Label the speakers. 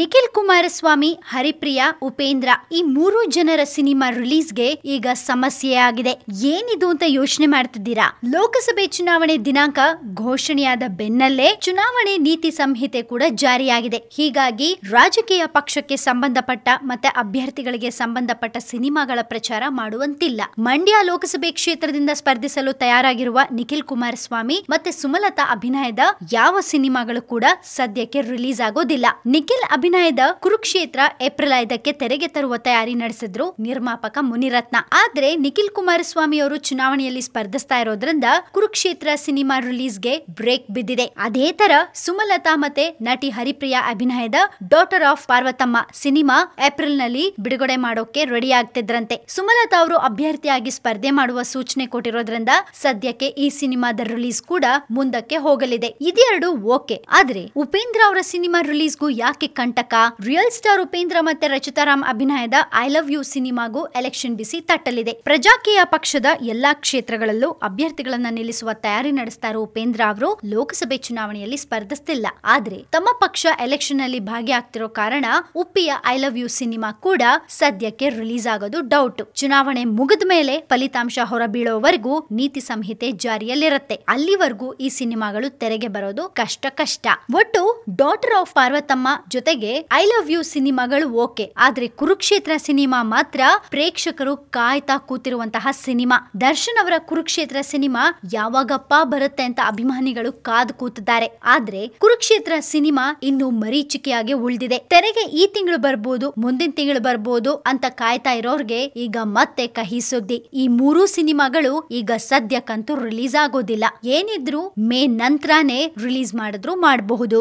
Speaker 1: ನಿಖಿಲ್ ಕುಮಾರಸ್ವಾಮಿ, ಹರಿಪ್ರಿಯಾ, ಉಪೇಂದ್ರ ಈ ಮೂರು ಜನರ ಸಿನಿಮಾ ರಿಲೀಸ್ಗೆ ಈಗ ಸಮಸ್ಯೆ ಆಗಿದೆ. ಏನಿದು ಅಂತ ಯೋಚನೆ ಮಾಡ್ತಿದ್ದೀರಾ? ಲೋಕಸಭೆ ಚುನಾವಣೆ ದಿನಾಂಕ ಘೋಷಣೆಯಾದ ಬೆನ್ನಲ್ಲೇ ಚುನಾವಣೆ ನೀತಿ ಸಂಹಿತೆ ಕೂಡ ಜಾರಿಯಾಗಿದೆ. ಹೀಗಾಗಿ ರಾಜಕೀಯ ಪಕ್ಷಕ್ಕೆ ಸಂಬಂಧಪಟ್ಟ ಮತ್ತೆ ಅಭ್ಯರ್ಥಿಗಳಿಗೆ ಸಂಬಂಧಪಟ್ಟ ಸಿನಿಮಾಗಳ ಪ್ರಚಾರ ಮಾಡುವಂತಿಲ್ಲ. ಮಂಡ್ಯ ಲೋಕಸಭೆ ಕ್ಷೇತ್ರದಿಂದ ಸ್ಪರ್ಧಿಸಲು ತಯಾರಾಗಿರುವ ನಿಖಿಲ್ ಕುಮಾರಸ್ವಾಮಿ ಮತ್ತೆ ಸುಮಲತಾ ಅಭಿನಯದ ಯಾವ ಸಿನಿಮಾಗಳು ಕೂಡ ಸದ್ಯಕ್ಕೆ ರಿಲೀಸ್ ಆಗೋದಿಲ್ಲ. ನಿಖಿಲ್ ಅಭಿನಯದ ಕುರುಕ್ಷೇತ್ರ ಏಪ್ರಿಲ್ ಐದಕ್ಕೆ ತೆರೆಗೆ ತರುವ ತಯಾರಿ ನಡೆಸಿದ್ರು ನಿರ್ಮಾಪಕ ಮುನಿರತ್ನ. ಆದ್ರೆ ನಿಖಿಲ್ ಕುಮಾರಸ್ವಾಮಿ ಅವರು ಚುನಾವಣೆಯಲ್ಲಿ ಸ್ಪರ್ಧಿಸ್ತಾ ಇರೋದ್ರಿಂದ ಕುರುಕ್ಷೇತ್ರ ಸಿನಿಮಾ ರಿಲೀಸ್ಗೆ ಬ್ರೇಕ್ ಬಿದ್ದಿದೆ. ಅದೇ ತರ ಸುಮಲತಾ ಮತ್ತೆ ನಟಿ ಹರಿಪ್ರಿಯಾ ಅಭಿನಯದ ಡಾಟರ್ ಆಫ್ ಪಾರ್ವತಮ್ಮ ಸಿನಿಮಾ ಏಪ್ರಿಲ್ನಲ್ಲಿ ಬಿಡುಗಡೆ ಮಾಡೋಕೆ ರೆಡಿ ಆಗ್ತಿದ್ರಂತೆ. ಸುಮಲತಾ ಅವರು ಅಭ್ಯರ್ಥಿಯಾಗಿ ಸ್ಪರ್ಧೆ ಮಾಡುವ ಸೂಚನೆ ಕೊಟ್ಟಿರೋದ್ರಿಂದ ಸದ್ಯಕ್ಕೆ ಈ ಸಿನಿಮಾದ ರಿಲೀಸ್ ಕೂಡ ಮುಂದಕ್ಕೆ ಹೋಗಲಿದೆ. ಇದೆರಡು ಓಕೆ. ಆದ್ರೆ ಉಪೇಂದ್ರ ಅವರ ಸಿನಿಮಾ ರಿಲೀಸ್ಗೂ ಯಾಕೆ ಕಂಟಕ ರಿಯಲ್ ಸ್ಟಾರ್ ಉಪೇಂದ್ರ ಮತ್ತೆ ರಚಿತಾರಾಮ್ ಅಭಿನಯದ ಐ ಲವ್ ಯು ಸಿನಿಮಾಗೂ ಎಲೆಕ್ಷನ್ ಬಿಸಿ ತಟ್ಟಲಿದೆ. ಪ್ರಜಾಕೀಯ ಪಕ್ಷದ ಎಲ್ಲಾ ಕ್ಷೇತ್ರಗಳಲ್ಲೂ ಅಭ್ಯರ್ಥಿಗಳನ್ನ ನಿಲ್ಲಿಸುವ ತಯಾರಿ ನಡೆಸ್ತಾ ಇರೋ ಉಪೇಂದ್ರ ಅವರು ಲೋಕಸಭೆ ಚುನಾವಣೆಯಲ್ಲಿ ಸ್ಪರ್ಧಿಸ್ತಿಲ್ಲ. ಆದ್ರೆ ತಮ್ಮ ಪಕ್ಷ ಎಲೆಕ್ಷನ್ನಲ್ಲಿ ಭಾಗಿಯಾಗ್ತಿರೋ ಕಾರಣ ಉಪ್ಪಿಯ ಐ ಲವ್ ಯು ಸಿನಿಮಾ ಕೂಡ ಸದ್ಯಕ್ಕೆ ರಿಲೀಸ್ ಆಗೋದು ಡೌಟ್. ಚುನಾವಣೆ ಮುಗಿದ ಮೇಲೆ ಫಲಿತಾಂಶ ಹೊರಬೀಳೋವರೆಗೂ ನೀತಿ ಸಂಹಿತೆ ಜಾರಿಯಲ್ಲಿರುತ್ತೆ. ಅಲ್ಲಿವರೆಗೂ ಈ ಸಿನಿಮಾಗಳು ತೆರೆಗೆ ಬರೋದು ಕಷ್ಟ ಕಷ್ಟ. ಒಟ್ಟು ಡಾಟರ್ ಆಫ್ ಪಾರ್ವತಮ್ಮ ಜೊತೆಗೆ ಐ ಲವ್ ಯು ಸಿನಿಮಾಗಳು ಓಕೆ. ಆದ್ರೆ ಕುರುಕ್ಷೇತ್ರ ಸಿನಿಮಾ ಮಾತ್ರ ಪ್ರೇಕ್ಷಕರು ಕಾಯ್ತಾ ಕೂತಿರುವಂತಹ ಸಿನಿಮಾ. ದರ್ಶನ್ ಅವರ ಕುರುಕ್ಷೇತ್ರ ಸಿನಿಮಾ ಯಾವಾಗಪ್ಪ ಬರುತ್ತೆ ಅಂತ ಅಭಿಮಾನಿಗಳು ಕಾದು ಕೂತಿದ್ದಾರೆ. ಆದ್ರೆ ಕುರುಕ್ಷೇತ್ರ ಸಿನಿಮಾ ಇನ್ನು ಮರೀಚಿಕೆಯಾಗಿ ಉಳಿದಿದೆ. ತೆರೆಗೆ ಈ ತಿಂಗಳು ಬರ್ಬೋದು, ಮುಂದಿನ ತಿಂಗಳು ಬರ್ಬೋದು ಅಂತ ಕಾಯ್ತಾ ಇರೋರ್ಗೆ ಈಗ ಮತ್ತೆ ಕಹಿ ಸುದ್ದಿ. ಈ ಮೂರು ಸಿನಿಮಾಗಳು ಈಗ ಸದ್ಯಕ್ಕಂತೂ ರಿಲೀಸ್ ಆಗೋದಿಲ್ಲ. ಏನಿದ್ರು ಮೇ ನಂತರನೇ ರಿಲೀಸ್ ಮಾಡಿದ್ರು ಮಾಡಬಹುದು.